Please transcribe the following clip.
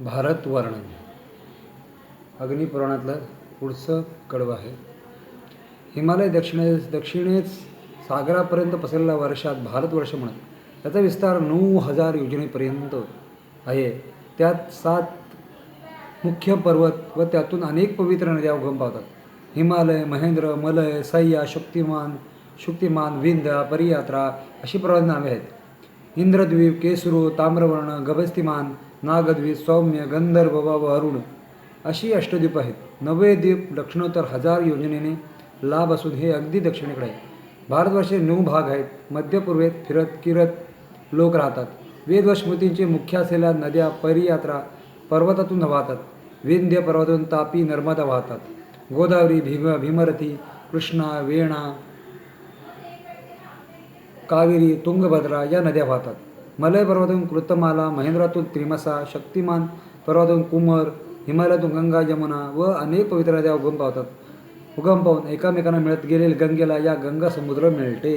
भारत वर्णन. अग्निपुराणातलं पुढचं कडवं आहे. हिमालय दक्षिणेस दक्षिणेस सागरापर्यंत पसरलेल्या वर्षात भारतवर्ष म्हणत त्याचा विस्तार नऊ हजार योजनेपर्यंत आहे. त्यात सात मुख्य पर्वत व त्यातून अनेक पवित्र नद्या उगम पावतात. हिमालय महेंद्र मलय सह्या शक्तिमान शुक्तिमान विंध्या परियात्रा अशी पर्वत नावे आहेत. इंद्रद्वीप केसरू ताम्रवर्ण गभस्तिमान नागद्वीप सौम्य गंधर्व व अरुण अशी अष्टद्वीप आहेत नवे द्वीप दक्षिणोत्तर हजार योजनेने लाभ असून हे अगदी दक्षिणेकडे आहे भारतवर्षे नऊ भाग आहेत मध्यपूर्वेत फिरत किरत लोक राहतात वेद व स्मृतींचे मुख्य असलेल्या नद्या परियात्रा पर्वतातून वाहतात विंध्य पर्वतातून तापी नर्मदा वाहतात गोदावरी भीम भीमरथी कृष्णा वेणा कावेरी तुंगभद्रा या नद्या वाहतात. मलय पर्वतातून कृतमाला महेंद्रातून त्रिमसा शक्तिमान पर्वतातून कुमर हिमालयातून गंगा यमुना व अनेक पवित्र नद्या उगम पावतात. उगम पाहून एकामेकांना मिळत गेलेले गंगेला या गंगा समुद्र मिळते.